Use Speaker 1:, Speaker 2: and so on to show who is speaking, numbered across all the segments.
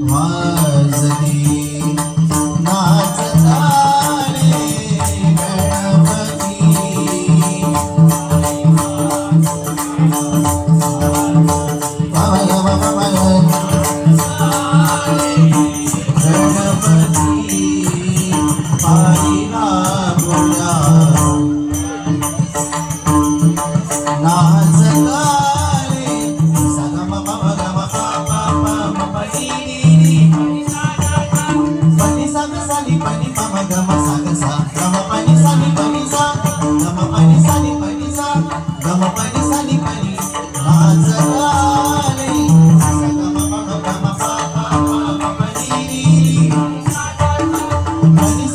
Speaker 1: वासती नाचताले गणपती आई बाप्पा बाप्पा बाप्पा नाचताले Ganpati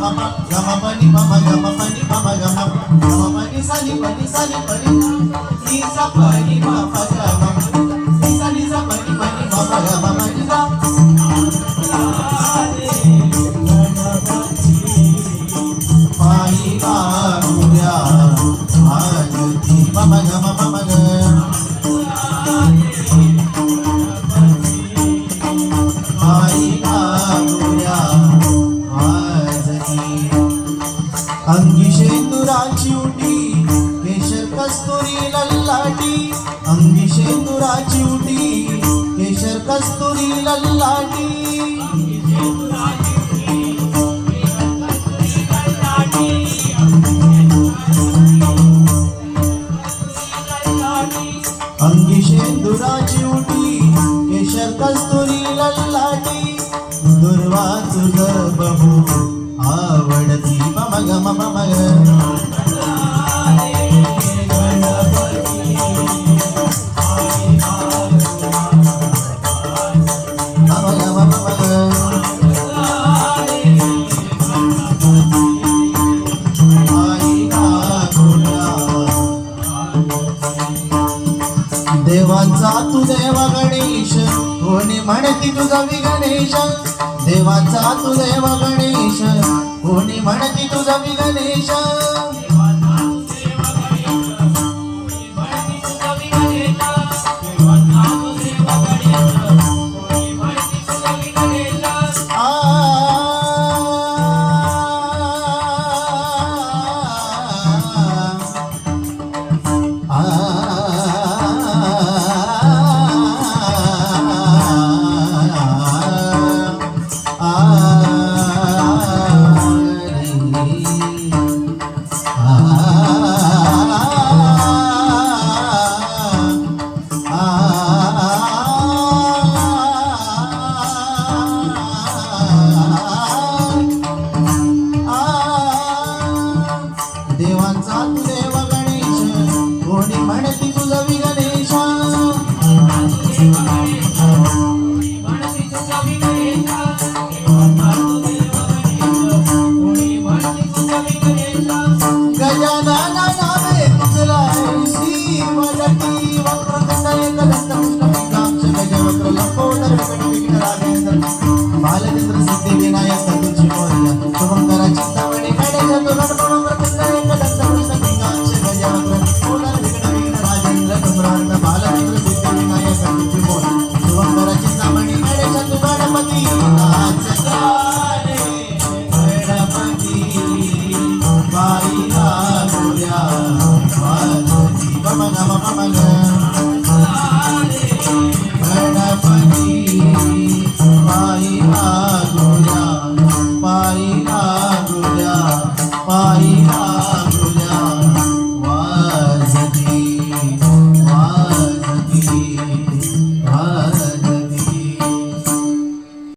Speaker 1: mama mama pani pani pani pani pani ni pani अंगी शेंदुराची उटी केशर कस्तुरी लल्लाटी अंगी शेंदुराची उटी केशर कस्तुरी लल्लाटी दुर्वा तुझ बहु आवडती ममग ममग देवा गणेश कोणी म्हणती तुझा गणेश देवाचा तू देव गणेश कोणी म्हणती तुझा गणेश